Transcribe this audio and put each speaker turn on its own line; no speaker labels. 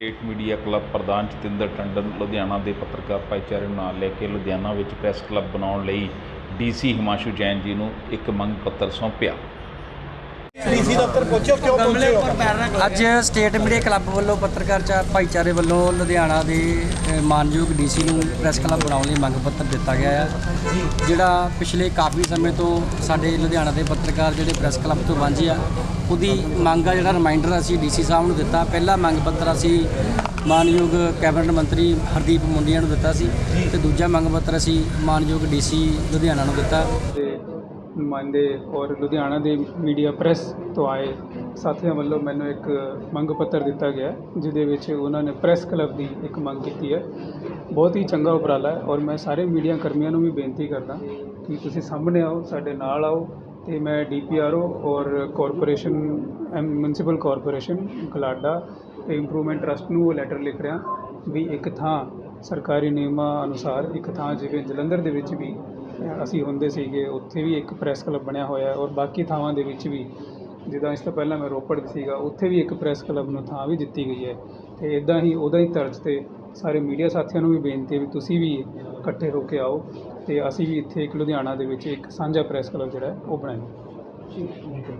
State media club ਪ੍ਰਧਾਨ ਜਤਿੰਦਰ ਟੰਡਨ ਲੁਧਿਆਣਾ ਦੇ ਪੱਤਰਕਾਰ ਭਾਈਚਾਰੇ ਨੂੰ ਨਾਲ ਲੈ ਕੇ ਲੁਧਿਆਣਾ ਵਿੱਚ ਪ੍ਰੈਸ ਕਲੱਬ ਬਣਾਉਣ ਲਈ ਡੀਸੀ ਹਿਮਾਂਸ਼ੂ ਜੈਨ ਜੀ ਨੂੰ ਇੱਕ ਮੰਗ ਪੱਤਰ ਸੌਂਪਿਆ।
ਡੀਸੀ ਦਫ਼ਤਰ ਪਹੁੰਚੋ ਕਿਉਂ ਪਹੁੰਚੇ
ਅੱਜ ਸਟੇਟ ਮੀਡੀਆ ਕਲੱਬ ਵੱਲੋਂ ਪੱਤਰਕਾਰ ਚਾ ਭਾਈਚਾਰੇ ਵੱਲੋਂ ਲੁਧਿਆਣਾ ਦੇ ਮਾਨਯੋਗ ਡੀਸੀ ਨੂੰ ਪ੍ਰੈਸ ਕਲੱਬ ਬਣਾਉਣ ਲਈ ਮੰਗ ਪੱਤਰ ਦਿੱਤਾ ਗਿਆ ਹੈ ਜਿਹੜਾ ਪਿਛਲੇ ਕਾਫੀ ਸਮੇਂ ਤੋਂ ਸਾਡੇ ਲੁਧਿਆਣਾ ਦੇ ਪੱਤਰਕਾਰ ਜਿਹੜੇ ਪ੍ਰੈਸ ਕਲੱਬ ਤੋਂ ਵਾਂਝੇ ਆ ਉਹਦੀ ਮੰਗ ਆ ਜਿਹੜਾ ਰਿਮਾਈਂਡਰ ਅਸੀਂ ਡੀਸੀ ਸਾਹਿਬ ਨੂੰ ਦਿੱਤਾ। ਪਹਿਲਾ ਮੰਗ ਪੱਤਰ ਅਸੀਂ ਮਾਨਯੋਗ ਕੈਬਨਿਟ ਮੰਤਰੀ ਹਰਦੀਪ ਮੁੰਡੀਆਂ ਨੂੰ ਦਿੱਤਾ ਸੀ ਤੇ ਦੂਜਾ ਮੰਗ ਪੱਤਰ ਅਸੀਂ ਮਾਨਯੋਗ ਡੀਸੀ ਲੁਧਿਆਣਾ ਨੂੰ ਦਿੱਤਾ।
ਦੇ ਨੁਮਾਇੰਦੇ ਔਰ ਲੁਧਿਆਣਾ ਦੇ ਮੀਡੀਆ ਪ੍ਰੈਸ ਤੋਂ ਆਏ ਸਾਥੀਆਂ ਵੱਲੋਂ ਮੈਨੂੰ ਇੱਕ ਮੰਗ ਪੱਤਰ ਦਿੱਤਾ ਗਿਆ ਜਿਹਦੇ ਵਿੱਚ ਉਹਨਾਂ ਨੇ ਪ੍ਰੈਸ ਕਲੱਬ ਦੀ ਇੱਕ ਮੰਗ ਕੀਤੀ ਹੈ। ਬਹੁਤ ਹੀ ਚੰਗਾ ਉਪਰਾਲਾ ਹੈ ਔਰ ਮੈਂ ਸਾਰੇ ਮੀਡੀਆ ਕਰਮੀਆਂ ਨੂੰ ਵੀ ਬੇਨਤੀ ਕਰਦਾ ਕਿ ਤੁਸੀਂ ਸਾਹਮਣੇ ਆਓ, ਸਾਡੇ ਨਾਲ ਆਓ ਅਤੇ ਮੈਂ ਡੀ ਪੀ ਆਰ ਓ ਔਰ ਕਾਰਪੋਰੇਸ਼ਨ ਮਿਊਨਿਸਪਲ ਕਾਰਪੋਰੇਸ਼ਨ ਕਲਾਡਾ ਤੇ ਇੰਪਰੂਵਮੈਂਟ ਟਰੱਸਟ ਨੂੰ ਉਹ ਲੈਟਰ ਲਿਖ ਰਿਹਾ ਵੀ ਇੱਕ ਥਾਂ ਸਰਕਾਰੀ ਨਿਯਮਾਂ ਅਨੁਸਾਰ ਇੱਕ ਥਾਂ ਜਿਵੇਂ ਜਲੰਧਰ ਦੇ ਵਿੱਚ ਵੀ ਅਸੀਂ ਹੁੰਦੇ ਸੀਗੇ, ਉੱਥੇ ਵੀ ਇੱਕ ਪ੍ਰੈਸ ਕਲੱਬ ਬਣਿਆ ਹੋਇਆ ਔਰ ਬਾਕੀ ਥਾਵਾਂ ਦੇ ਵਿੱਚ ਵੀ, ਜਿੱਦਾਂ ਇਸ ਤੋਂ ਪਹਿਲਾਂ ਮੈਂ ਰੋਪੜ ਸੀਗਾ, ਉੱਥੇ ਵੀ ਇੱਕ ਪ੍ਰੈਸ ਕਲੱਬ ਨੂੰ ਥਾਂ ਵੀ ਦਿੱਤੀ ਗਈ ਹੈ ਅਤੇ ਇੱਦਾਂ ਹੀ ਉਹਦਾ ਹੀ ਤਰਜ਼ ਤੇ ਸਾਰੇ ਮੀਡੀਆ ਸਾਥੀਆਂ ਨੂੰ ਵੀ ਬੇਨਤੀ ਹੈ ਵੀ ਤੁਸੀਂ ਵੀ ਇਕੱਠੇ ਹੋ ਕੇ ਆਓ ਤੇ ਅਸੀਂ ਵੀ ਇੱਥੇ ਇੱਕ ਲੁਧਿਆਣਾ ਦੇ ਵਿੱਚ ਇੱਕ ਸਾਂਝਾ ਪ੍ਰੈਸ ਕਲੱਬ ਜਿਹੜਾ ਹੈ, ਉਹ ਬਣਾਈਏ।